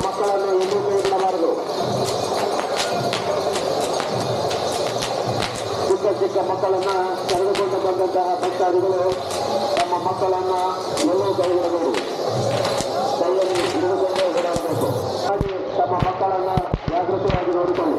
ಮಕ್ಕಳನ್ನು ಇನ್ನೂ ಪ್ರಯತ್ನಬಾರದು ಚಿಕ್ಕ ಚಿಕ್ಕ ಮಕ್ಕಳನ್ನು ತೆಗೆದುಕೊಂಡು ಬಂದಂತಹ ಭಕ್ತಾದಿಗಳು ತಮ್ಮ ಮಕ್ಕಳನ್ನು ಎಲ್ಲೋ ಕೈಗೊಳ್ಳಬಹುದು ಕೈಯಲ್ಲಿ ಹಿಡಿದುಕೊಂಡೇ ಓಡಾಡಬೇಕು ಹಾಗೆ ತಮ್ಮ ಮಕ್ಕಳನ್ನು ಜಾಗೃತವಾಗಿ ನೋಡಿಕೊಂಡು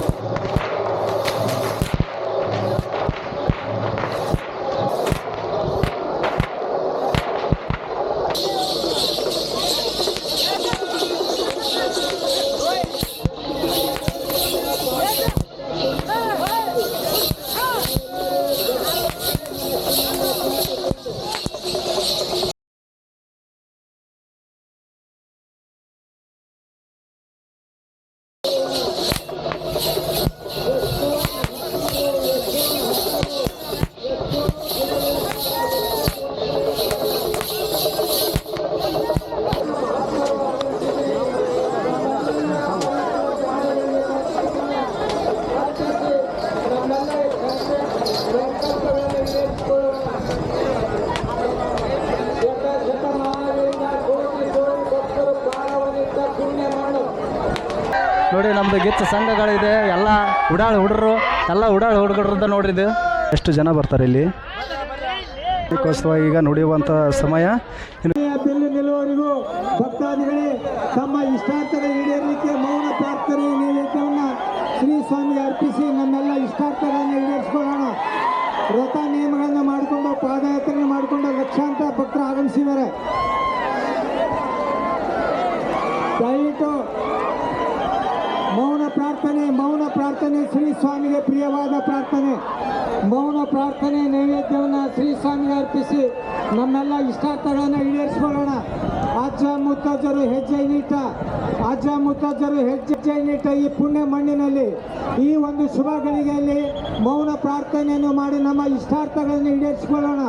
ನೋಡಿ ನಮ್ಮದು ಗಿಚ್ಚ ಸಂಘಗಳಿದೆ, ಎಲ್ಲ ಉಡಾಳು ಹುಡುಗರು ಎಲ್ಲ ಉಡಾಳು ನೋಡ್ರಿ ಇದು. ಎಷ್ಟು ಜನ ಬರ್ತಾರೆ ಇಲ್ಲಿ? ಅದಕ್ಕೋಸ್ಕರ ಈಗ ನುಡಿಯುವಂಥ ಸಮಯ. ಬೆಲ್ಲು ನಿಲ್ಲುವವರೆಗೂ ಭಕ್ತಾದಿಗಳೇ, ತಮ್ಮ ಇಷ್ಟಾರ್ಥದ ಈಡೇರಲಿಕ್ಕೆ ಮೌನ ಪ್ರಾರ್ಥನೆ ನೈವೇದ್ಯವನ್ನು ಶ್ರೀ ಸ್ವಾಮಿಗೆ ಅರ್ಪಿಸಿ ನಮ್ಮೆಲ್ಲ ಇಷ್ಟಾರ್ಥಗಳನ್ನು ಈಡೇರಿಸಿಕೊಳ್ಳೋಣ. ವ್ರತ ನಿಯಮಗಳನ್ನು ಮಾಡಿಕೊಂಡು ಪಾದಯಾತ್ರೆ ಮಾಡಿಕೊಂಡು ಲಕ್ಷಾಂತರ ಭಕ್ತರು ಆಗಮಿಸಿದ್ದಾರೆ. ದಯವಿಟ್ಟು ಪ್ರಾರ್ಥನೆ, ಮೌನ ಪ್ರಾರ್ಥನೆ, ಶ್ರೀ ಸ್ವಾಮಿಗೆ ಪ್ರಿಯವಾದ ಪ್ರಾರ್ಥನೆ. ಮೌನ ಪ್ರಾರ್ಥನೆ, ನೈವೇದ್ಯವನ್ನು ಶ್ರೀ ಸ್ವಾಮಿಗೆ ಅರ್ಪಿಸಿ ನಮ್ಮೆಲ್ಲ ಇಷ್ಟಾರ್ಥಗಳನ್ನು ಈಡೇರಿಸಿಕೊಳ್ಳೋಣ. ಅಜ್ಜ ಮುತ್ತಜ್ಜರು ಹೆಜ್ಜೆ ನೀಟ ಅಜ್ಜ ಮುತ್ತಜ್ಜರು ಹೆಜ್ಜೆ ನೀಟ ಈ ಪುಣ್ಯ ಮಣ್ಣಿನಲ್ಲಿ. ಈ ಒಂದು ಶುಭ ಗಳಿಗೆಯಲ್ಲಿ ಮೌನ ಪ್ರಾರ್ಥನೆಯನ್ನು ಮಾಡಿ ನಮ್ಮ ಇಷ್ಟಾರ್ಥಗಳನ್ನು ಈಡೇರಿಸಿಕೊಳ್ಳೋಣ.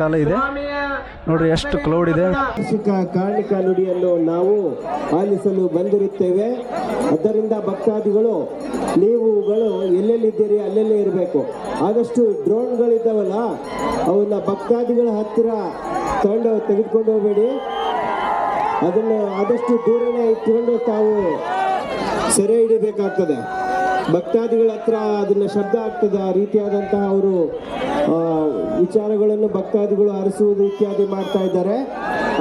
ಕಾಲ ಇದೆ. ನೋಡ್ರಿ ಎಷ್ಟು ಕ್ಲೌಡ್ ಇದೆ. ಕಾರ್ಣಿಕ ನುಡಿಯನ್ನು ನಾವು ಆಲಿಸಲು ಬಂದಿರುತ್ತೇವೆ. ಅದರಿಂದ ಭಕ್ತಾದಿಗಳು ನೀವುಗಳು ಎಲ್ಲೆಲ್ಲಿದ್ದೀರಿ ಅಲ್ಲೆಲ್ಲೇ ಇರಬೇಕು. ಆದಷ್ಟು ಡ್ರೋನ್ಗಳಿದ್ದಾವಲ್ಲ ಅವನ್ನ ಭಕ್ತಾದಿಗಳ ಹತ್ತಿರ ತಗೊಂಡು ತೆಗೆದುಕೊಂಡು ಹೋಗಬೇಡಿ. ಅದನ್ನು ಆದಷ್ಟು ದೂರನೇ ಇಟ್ಕೊಂಡು ತಾವು ಸೆರೆ ಹಿಡಿಬೇಕಾಗ್ತದೆ. ಭಕ್ತಾದಿಗಳ ಹತ್ರ ಅದನ್ನ ಶಬ್ದ ಆಗ್ತದೆ. ಆ ರೀತಿಯಾದಂತಹ ಅವರು ವಿಚಾರಗಳನ್ನು ಭಕ್ತಾದಿಗಳು ಹರಿಸುವುದು ಇತ್ಯಾದಿ ಮಾಡ್ತಾ ಇದ್ದಾರೆ.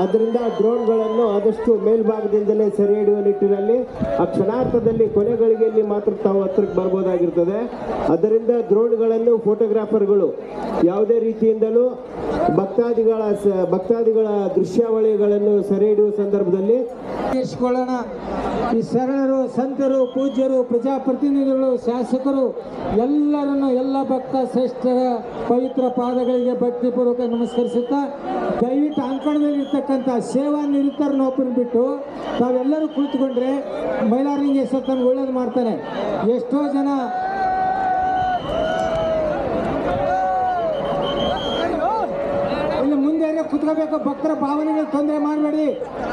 ಅದರಿಂದ ಡ್ರೋನ್ಗಳನ್ನು ಆದಷ್ಟು ಮೇಲ್ಭಾಗದಿಂದಲೇ ಸೆರೆ ಹಿಡಿಯುವ ನಿಟ್ಟಿನಲ್ಲಿ ಆ ಕ್ಷಣಾರ್ಥದಲ್ಲಿ ಕೊನೆಗಳಿಗೆಯಲ್ಲಿ ಮಾತ್ರ ತಾವು ಹತ್ರಕ್ಕೆ ಬರ್ಬೋದಾಗಿರ್ತದೆ. ಅದರಿಂದ ಡ್ರೋನ್ಗಳನ್ನು ಫೋಟೋಗ್ರಾಫರ್ಗಳು ಯಾವುದೇ ರೀತಿಯಿಂದಲೂ ಭಕ್ತಾದಿಗಳ ಭಕ್ತಾದಿಗಳ ದೃಶ್ಯಾವಳಿಗಳನ್ನು ಸೆರೆ ಹಿಡಿಯುವ ಸಂದರ್ಭದಲ್ಲಿ ಈ ಶರಣರು, ಸಂತರು, ಪೂಜ್ಯರು, ಪ್ರಜಾಪ್ರತಿನಿಧಿಗಳು, ಶಾಸಕರು ಎಲ್ಲರನ್ನು ಎಲ್ಲ ಭಕ್ತ ಶ್ರೇಷ್ಠರ ಪವಿತ್ರ ಪಾದಗಳಿಗೆ ಭಕ್ತಿಪೂರ್ವಕ ನಮಸ್ಕರಿಸುತ್ತಾ ದಯವಿಟ್ಟು ಅಂಕಣದಲ್ಲಿ ಇರ್ತಕ್ಕಂಥ ಸೇವಾ ನಿರತರನ್ನ ಬಿಟ್ಟು ತಾವೆಲ್ಲರೂ ಕುಳಿತುಕೊಂಡ್ರೆ ಮೈಲಾರಿಂಗೇಶ್ವರ ತನಗೆ ಒಳ್ಳೇದು ಮಾಡ್ತಾರೆ. ಎಷ್ಟೋ ಜನ ಇಲ್ಲಿ ಮುಂದೆ ಕುತ್ಕೋಬೇಕು, ಭಕ್ತರ ಭಾವನೆಗಳು ತೊಂದರೆ ಮಾಡಬೇಡಿ.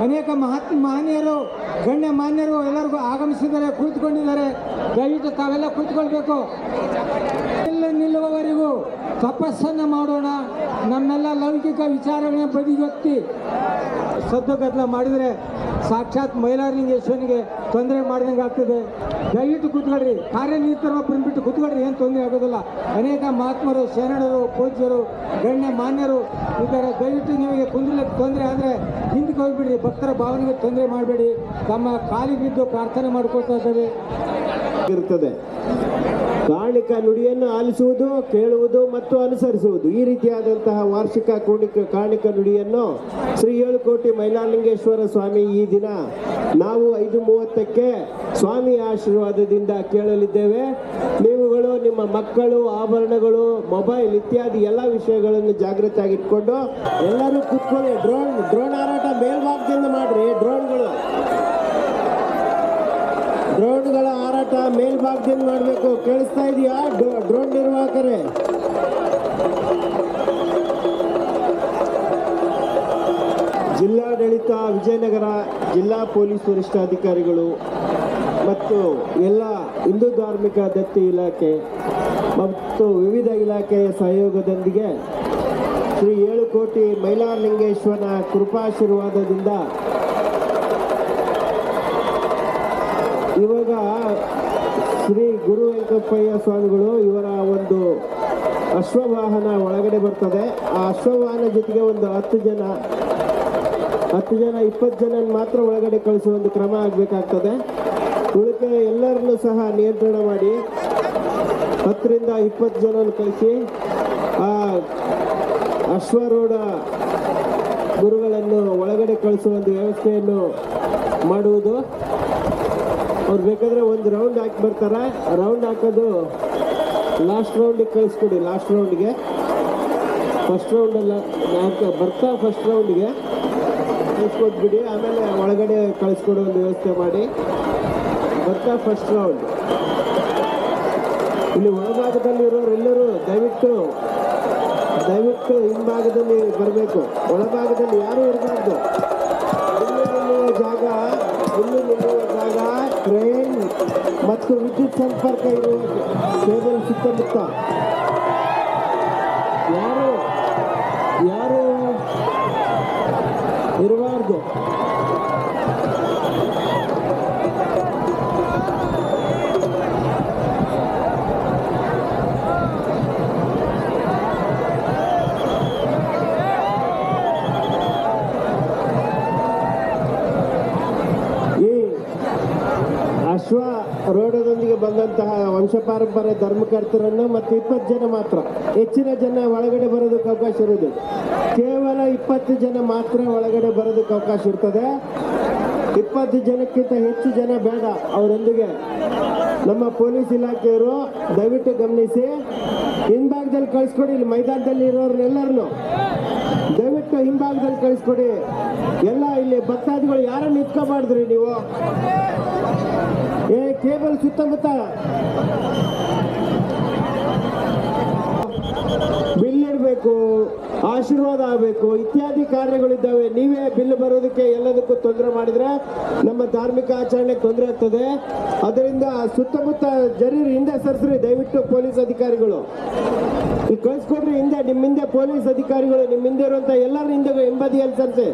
ಅನೇಕ ಮಹಾತ್ಮ ಮಹನೀಯರು, ಗಣ್ಯ ಮಾನ್ಯರು ಎಲ್ಲರಿಗೂ ಆಗಮಿಸಿದ್ದಾರೆ, ಕುಳಿತುಕೊಂಡಿದ್ದಾರೆ. ದಯವಿಟ್ಟು ತಾವೆಲ್ಲ ಕುಳಿತುಕೊಳ್ಬೇಕು. ನಿಲ್ಲುವವರೆಗೂ ತಪಸ್ಸನ್ನು ಮಾಡೋಣ. ನಮ್ಮೆಲ್ಲ ಲೌಕಿಕ ವಿಚಾರಗಳನ್ನ ಬದಿಗೊತ್ತಿ ಸದ್ದು ಮಾಡಿದರೆ ಸಾಕ್ಷಾತ್ ಮೈಲಾರಲಿಂಗೇಶ್ವರನಿಗೆ ತೊಂದರೆ ಮಾಡಿದಂಗೆ ಆಗ್ತದೆ. ದಯವಿಟ್ಟು ಕೂತ್ಕೊಳ್ರಿ. ಕಾರ್ಯನಿರತರೊಬ್ಬರನ್ನ ಬಿಟ್ಟು ಕೂತ್ಕೊಳ್ರಿ, ಏನು ತೊಂದರೆ ಆಗೋದಿಲ್ಲ. ಅನೇಕ ಮಹಾತ್ಮರು, ಶರಣರು, ಪೂಜ್ಯರು, ಗಣ್ಯ ಮಾನ್ಯರು ಇದ್ದಾರೆ. ದಯವಿಟ್ಟು ನಿಮಗೆ ಕುಂದ್ರಲಿಕ್ಕೆ ತೊಂದರೆ ಆದರೆ ಹಿಂದಕ್ಕೆ ಹೋಗ್ಬಿಡ್ರಿ. ಭಕ್ತರ ಭಾವನೆಗೆ ತೊಂದರೆ ಮಾಡಬೇಡಿ. ತಮ್ಮ ಕಾಲಿಗಿದ್ದು ಪ್ರಾರ್ಥನೆ ಮಾಡ್ಕೊಳ್ತಾ ಇದ್ದೇವೆ. ಇರ್ತದೆ. ಕಾಣಿಕ ನುಡಿಯನ್ನು ಆಲಿಸುವುದು, ಕೇಳುವುದು ಮತ್ತು ಅನುಸರಿಸುವುದು. ಈ ರೀತಿಯಾದಂತಹ ವಾರ್ಷಿಕ ಕೋಣಿಕ ಕಾಣಿಕ ನುಡಿಯನ್ನು ಶ್ರೀ ಏಳುಕೋಟಿ ಮೈಲಾಲಿಂಗೇಶ್ವರ ಸ್ವಾಮಿ ಈ ದಿನ ನಾವು ಐದು ಮೂವತ್ತಕ್ಕೆ ಸ್ವಾಮಿ ಆಶೀರ್ವಾದದಿಂದ ಕೇಳಲಿದ್ದೇವೆ. ನೀವುಗಳು, ನಿಮ್ಮ ಮಕ್ಕಳು, ಆಭರಣಗಳು, ಮೊಬೈಲ್ ಇತ್ಯಾದಿ ಎಲ್ಲ ವಿಷಯಗಳನ್ನು ಜಾಗೃತಿಯಾಗಿ ಇಟ್ಕೊಂಡು ಎಲ್ಲರೂ ಕುತ್ಕೊಳ್ಳಿ. ಡ್ರೋನ್ ಡ್ರೋನ್ ಹಾರಾಟ ಮೇಲ್ಭಾಗದಿಂದ ಮಾಡ್ರಿ ಡ್ರೋನ್ಗಳು ಡ್ರೋನ್ಗಳ ಹಾರಾಟ ಮೇಲ್ಭಾಗದಿಂದ ಮಾಡಬೇಕು. ಕೇಳಿಸ್ತಾ ಇದೆಯಾ? ಡ್ರೋನ್ ನಿರ್ವಾಹಕರೇ? ಜಿಲ್ಲಾಡಳಿತ, ವಿಜಯನಗರ ಜಿಲ್ಲಾ ಪೊಲೀಸ್ ವರಿಷ್ಠಾಧಿಕಾರಿಗಳು ಮತ್ತು ಎಲ್ಲ ಹಿಂದೂ ಧಾರ್ಮಿಕ ದತ್ತಿ ಇಲಾಖೆ ಮತ್ತು ವಿವಿಧ ಇಲಾಖೆಯ ಸಹಯೋಗದೊಂದಿಗೆ ಶ್ರೀ ಏಳು ಕೋಟಿ ಮೈಲಾರಲಿಂಗೇಶ್ವರನ ಕೃಪಾಶೀರ್ವಾದದಿಂದ ಇವಾಗ ಶ್ರೀ ಗುರು ವೆಂಕಪ್ಪಯ್ಯ ಸ್ವಾಮಿಗಳು ಇವರ ಒಂದು ಅಶ್ವವಾಹನ ಒಳಗಡೆ ಬರ್ತದೆ. ಆ ಅಶ್ವವಾಹನ ಜೊತೆಗೆ ಒಂದು ಹತ್ತು ಜನ ಹತ್ತು ಜನ, ಇಪ್ಪತ್ತು ಜನ ಮಾತ್ರ ಒಳಗಡೆ ಕಳಿಸುವ ಒಂದು ಕ್ರಮ ಆಗಬೇಕಾಗ್ತದೆ. ಉಳಿಕೆ ಎಲ್ಲರನ್ನೂ ಸಹ ನಿಯಂತ್ರಣ ಮಾಡಿ ಹತ್ತರಿಂದ ಇಪ್ಪತ್ತು ಜನ ಕಳಿಸಿ ಆ ಅಶ್ವಾರೂಢ ಗುರುಗಳನ್ನು ಒಳಗಡೆ ಕಳಿಸುವ ಒಂದು ವ್ಯವಸ್ಥೆಯನ್ನು ಮಾಡುವುದು. ಅವ್ರು ಬೇಕಾದ್ರೆ ಒಂದು ರೌಂಡ್ ಹಾಕಿ ಬರ್ತಾರೆ. ರೌಂಡ್ ಹಾಕೋದು ಲಾಸ್ಟ್ ರೌಂಡಿಗೆ ಕಳಿಸ್ಕೊಡಿ ಲಾಸ್ಟ್ ರೌಂಡ್ಗೆ ಫಸ್ಟ್ ರೌಂಡಲ್ಲ ನಾಲ್ಕು, ಬರ್ತಾ ಫಸ್ಟ್ ರೌಂಡ್ಗೆ ಕಳಿಸ್ಕೊಟ್ಬಿಡಿ, ಆಮೇಲೆ ಒಳಗಡೆ ಕಳಿಸ್ಕೊಡೋ ಒಂದು ವ್ಯವಸ್ಥೆ ಮಾಡಿ. ಬರ್ತಾ ಫಸ್ಟ್ ರೌಂಡ್ ಇಲ್ಲಿ ಒಳಭಾಗದಲ್ಲಿ ಇರೋರೆಲ್ಲರೂ ದಯವಿಟ್ಟು ದಯವಿಟ್ಟು ಹಿಂಭಾಗದಲ್ಲಿ ಬರಬೇಕು. ಒಳಭಾಗದಲ್ಲಿ ಯಾರೂ ಇರಬಾರ್ದು. ಜಾಗ, ಇಲ್ಲಿ ಮತ್ತು ವಿದ್ಯುತ್ ಸಂಪರ್ಕ ಇರುವ ಟೇಬಲ್ ಸುತ್ತಮುತ್ತ ಯಾರು ಯಾರು ಇರಬಾರ್ದು. ವಂಶಪಾರಂಪರ್ಯ ಧರ್ಮಕರ್ತರನ್ನು ಮತ್ತು ಇಪ್ಪತ್ತು ಜನ ಮಾತ್ರ. ಹೆಚ್ಚಿನ ಜನ ಒಳಗಡೆ ಬರೋದಕ್ಕೆ ಅವಕಾಶ ಇರುವುದು. ಕೇವಲ ಇಪ್ಪತ್ತು ಜನ ಮಾತ್ರ ಒಳಗಡೆ ಬರೋದಕ್ಕೆ ಅವಕಾಶ ಇರ್ತದೆ. ಇಪ್ಪತ್ತು ಜನಕ್ಕಿಂತ ಹೆಚ್ಚು ಜನ ಬೇಡ ಅವರೊಂದಿಗೆ. ನಮ್ಮ ಪೊಲೀಸ್ ಇಲಾಖೆಯವರು ದಯವಿಟ್ಟು ಗಮನಿಸಿ. ಹಿಂಭಾಗದಲ್ಲಿ ಕಳಿಸ್ಕೊಡಿ, ಇಲ್ಲಿ ಮೈದಾನದಲ್ಲಿ ಇರೋರ್ನೆಲ್ಲರನ್ನು. ದಯವಿಟ್ಟು ಹಿಂಭಾಗದಲ್ಲಿ ಕಳಿಸ್ಕೊಡಿ. ಎಲ್ಲ ಇಲ್ಲಿ ಭಕ್ತಾದಿಗಳು ಯಾರು ನಿಂತ್ಕೋಬಾರ್ದ್ರಿ ನೀವು. ಏ, ಕೇಬಲ್ ಸುತ್ತಮುತ್ತ. ಆಶೀರ್ವಾದ ಆಗಬೇಕು. ಇತ್ಯಾದಿ ಕಾರ್ಯಗಳಿದ್ದಾವೆ. ನೀವೇ ಬಿಲ್ ಬರೋದಕ್ಕೆ ಎಲ್ಲದಕ್ಕೂ ತೊಂದರೆ ಮಾಡಿದ್ರೆ ನಮ್ಮ ಧಾರ್ಮಿಕ ಆಚರಣೆಗೆ ತೊಂದರೆ ಆಗ್ತದೆ. ಅದರಿಂದ ಸುತ್ತಮುತ್ತ ಜನರು ಹಿಂದೆ ಸರಿಸ್ರಿ. ದಯವಿಟ್ಟು ಪೊಲೀಸ್ ಅಧಿಕಾರಿಗಳು. ಕಳಿಸ್ಕೊಡ್ರಿ ಹಿಂದೆ ನಿಮ್ಮ ಹಿಂದೆ ಪೊಲೀಸ್ ಅಧಿಕಾರಿಗಳು ನಿಮ್ಮ ಹಿಂದೆ ಇರುವಂತ ಎಲ್ಲರ ಹಿಂದೆ ಹಿಂಬದಿಯಲ್ಲಿ ಸರ್ಸಿ.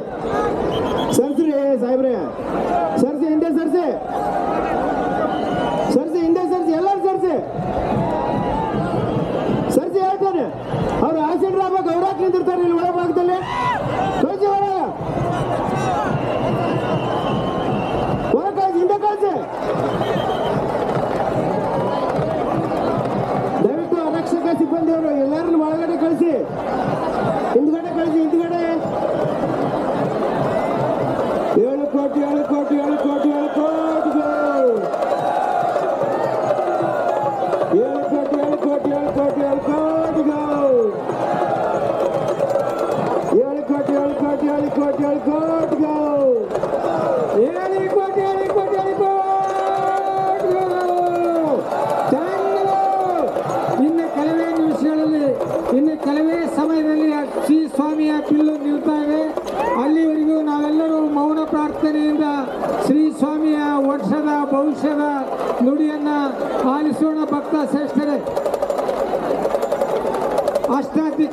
ಮಂದಿ ಎಲ್ಲರನ್ನು ಒಳಗಡೆ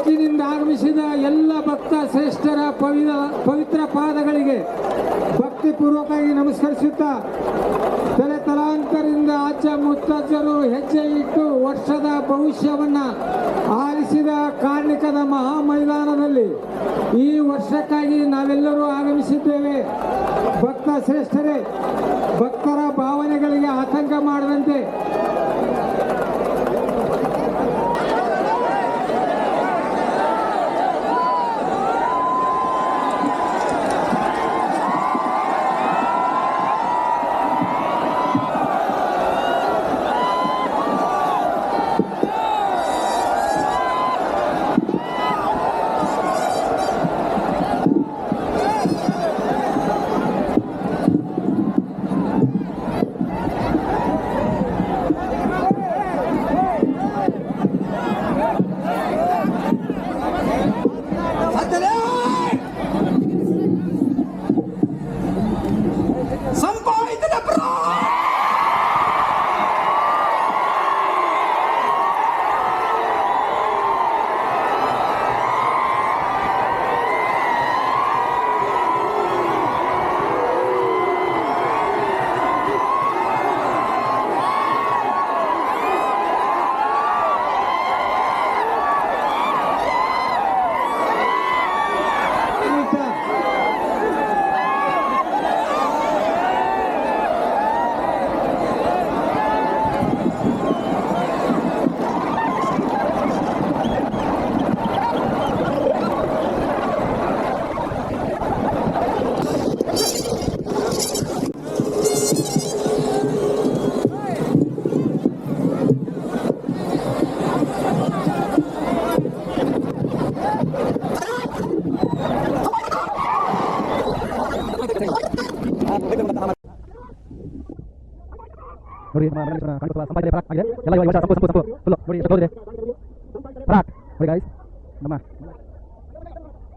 ಅಷ್ಟ ಆಗಮಿಸಿದ ಎಲ್ಲ ಭಕ್ತ ಶ್ರೇಷ್ಠರ ಪವಿತ್ರ ಪವಿತ್ರ ಪಾದಗಳಿಗೆ ಭಕ್ತಿಪೂರ್ವಕವಾಗಿ ನಮಸ್ಕರಿಸುತ್ತಾ ತಲೆ ತಲಾಂತರಿಂದ ಆಚ ಮುತ್ತಜ್ಜರು ಹೆಜ್ಜೆ ಇಟ್ಟು ವರ್ಷದ ಭವಿಷ್ಯವನ್ನು ಆಲಿಸಿದ ಕಾರ್ಣಿಕದ ಮಹಾ ಮೈದಾನದಲ್ಲಿ ಈ ವರ್ಷಕ್ಕಾಗಿ ನಾವೆಲ್ಲರೂ ಆಗಮಿಸಿದ್ದೇವೆ. ಭಕ್ತ ಶ್ರೇಷ್ಠರೇ, ಭಕ್ತರ ಭಾವನೆಗಳಿಗೆ ನೋಡಿ ಸಂಪಾದನೆ ಪರಾಕ್ ಆಗಿದೆ. ಎಲ್ಲ ಇವಾಗ ಸಂಪು ಸಂಪು ಸಂಪು. ಫುಲ್ಲು, ನೋಡಿ ಎಷ್ಟು ಹೋಗಿದೆ ಪರಾಕ್. ನೋಡಿ ಗಾಯ್ಸ್ ನಮ್ಮ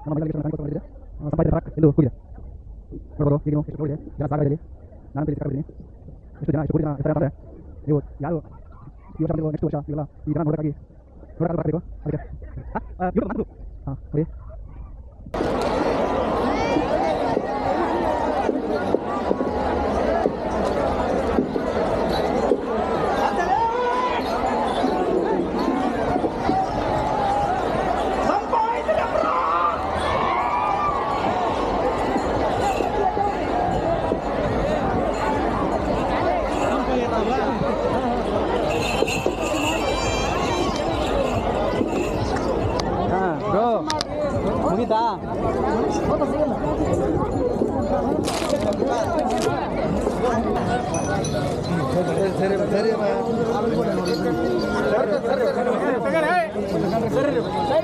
ನಮ್ಮ ಮನೆಯಲ್ಲಿ ಸಂಪಾದನೆ ಜನ ಯಾರು? ನೆಕ್ಸ್ಟ್ ವರ್ಷ ಬರಬೇಕು ಹಾಂ ನೋಡಿ. சரி சரி சரி. சரி